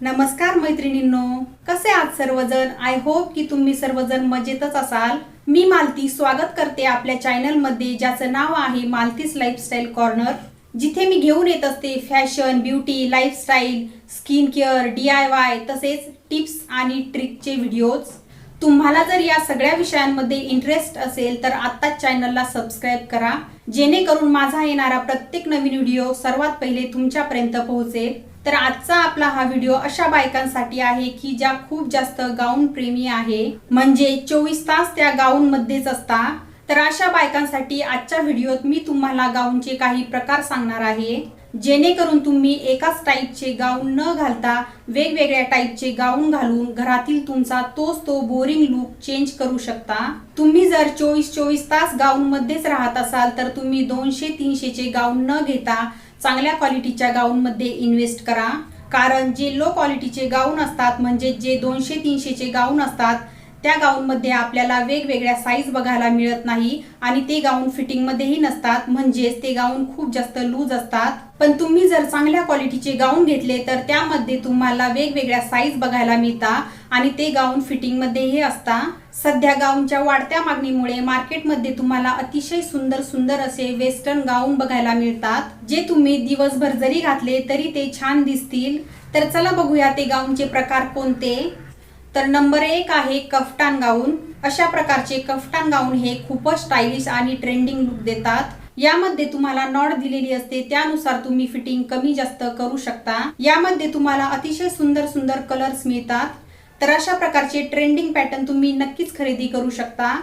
नमस्कार मैत्रिणींनो कसे आहात सर्वजण? आय होप की तुम्ही सर्वजण मजेतच असाल. मी मालती स्वागत करते आपल्या चॅनलमध्ये ज्याचं नाव आहे मालतीस लाईफस्टाईल कॉर्नर जिथे मी घेऊन येत असते fashion beauty lifestyle skin care D I Y तसेच टिप्स आणि ट्रिकचे व्हिडिओज तुम्हाला जर या सगळ्या विषयांमध्ये इंटरेस्ट असेल तर आत्ताच चॅनलला सबस्क्राईब करा. जेणेकरून माझा येणारा प्रत्येक नवीन व्हिडिओ सर्वात पहिले तुमच्यापर्यंत पोहोचेल. तर आजचा आपला हा व्हिडिओ अशा बायकांसाठी आहे की ज्या खूप जास्त गाऊन प्रेमी आहे. म्हणजे चोवीस तास त्या गाऊन मध्येच असता. तर अशा बायकांसाठी आजच्या व्हिडिओत मी तुम्हाला गाऊनचे काही प्रकार सांगणार आहे. जेणेकरून तुम्ही एकाच टाईपचे गाऊन न घालता वेगवेगळ्या टाईपचे गाऊन घालून घरातील तुमचा तोच तो बोरिंग लुक चेंज करू शकता. तुम्ही जर चोवीस चोवीस तास गाऊन मध्येच राहत असाल तर तुम्ही दोनशे तीनशेचे गाऊन न घेता चांगल्या क्वालिटीच्या गाऊनमध्ये इन्व्हेस्ट करा. कारण जे लो क्वालिटीचे गाऊन असतात म्हणजे जे दोनशे तीनशेचे गाऊन असतात त्या गाऊनमध्ये आपल्याला वेगवेगळ्या साईज बघायला मिळत नाही आणि ते गाऊन फिटिंगमध्येही नसतात. म्हणजेच ते गाऊन खूप जास्त लूज असतात. पण तुम्ही जर चांगल्या क्वालिटीचे गाऊन घेतले तर त्यामध्ये तुम्हाला वेगवेगळ्या साईज बघायला मिळतात आणि ते गाऊन फिटिंगमध्येही असता. सध्या गाऊनच्या वाढत्या मागणीमुळे मार्केटमध्ये तुम्हाला अतिशय सुंदर सुंदर असे वेस्टर्न गाऊन बघायला मिळतात. जे तुम्ही दिवसभर जरी घातले तरी ते छान दिसतील. तर चला बघूया ते गाऊनचे प्रकार कोणते? तर नंबर एक आहे कफ्टान गाऊन. अशा प्रकारचे कफ्टान गाऊन हे खूपच स्टायलिश आणि ट्रेंडिंग लुक देतात. यामध्ये तुम्हाला नॉट दिलेली असते त्यानुसार तुम्ही फिटिंग कमी जास्त करू शकता. यामध्ये तुम्हाला अतिशय सुंदर सुंदर कलर्स मिळतात. तर अशा प्रकारचे ट्रेंडिंग पॅटर्न तुम्ही नक्कीच खरेदी करू शकता.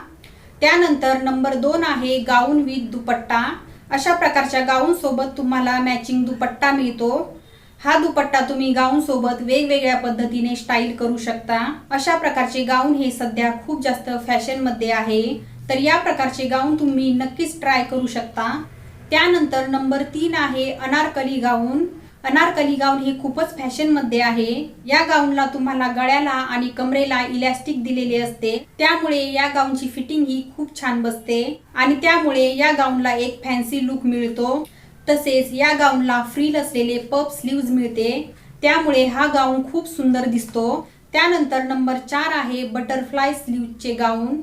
त्यानंतर नंबर दोन आहे गाऊन विथ दुपट्टा. अशा प्रकारच्या गाऊन सोबत तुम्हाला मॅचिंग दुपट्टा मिळतो. हा दुपट्टा तुम्ही गाऊन सोबत वेगवेगळ्या पद्धतीने स्टाईल करू शकता. अशा प्रकारचे गाऊन हे सध्या खूप जास्त फॅशनमध्ये आहे. तर या प्रकारचे गाऊन तुम्ही नक्कीच ट्राय करू शकता. त्यानंतर नंबर तीन आहे अनारकली गाऊन. अनारकली गाऊन हे खूपच फॅशनमध्ये आहे. या गाऊनला तुम्हाला गळ्याला आणि कमरेला इलॅस्टिक दिलेले असते. त्यामुळे या गाऊनची फिटिंग ही खूप छान बसते. आणि त्यामुळे या गाऊनला एक फॅन्सी लुक मिळतो. तसेच या गाऊनला फ्रील असलेले पप स्लीव्ज मिळते. त्यामुळे हा गाऊन खूप सुंदर दिसतो. त्यानंतर नंबर चार आहे बटरफ्लाय स्लीव्हचे गाऊन.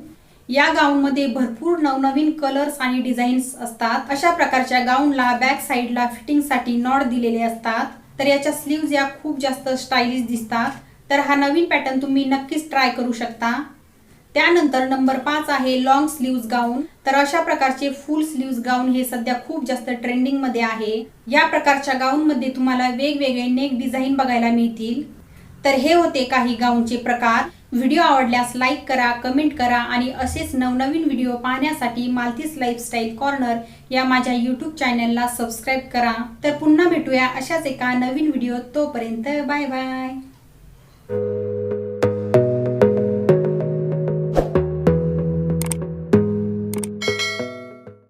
या गाऊनमध्ये भरपूर नवनवीन कलर्स आणि डिझाईन्स असतात. अशा प्रकारच्या गाऊनला बॅक साईडला फिटिंगसाठी नॉट दिलेले असतात. तर याच्या स्लीव्ज या खूप जास्त स्टायलिश दिसतात. तर हा नवीन पॅटर्न तुम्ही नक्कीच ट्राय करू शकता. त्यानंतर नंबर पाच आहे लॉंग स्लीव्ज गाऊन तर अशा प्रकारचे फुल स्लीव्ज गाऊन हे सध्या खूप जास्त ट्रेंडिंगमध्ये आहे. या प्रकारच्या गाऊन मध्ये तुम्हाला वेगवेगळे नेक डिझाईन बघायला मिळतील. तर हे होते काही गाऊनचे प्रकार. व्हिडिओ आवडल्यास लाईक करा कमेंट करा आणि असेच नवनवीन व्हिडिओ पाहण्यासाठी मालतीस लाईफस्टाईल कॉर्नर या माझ्या यूट्यूब चॅनलला सबस्क्राईब करा. तर पुन्हा भेटूया अशाच एका नवीन व्हिडिओ तोपर्यंत. Bye bye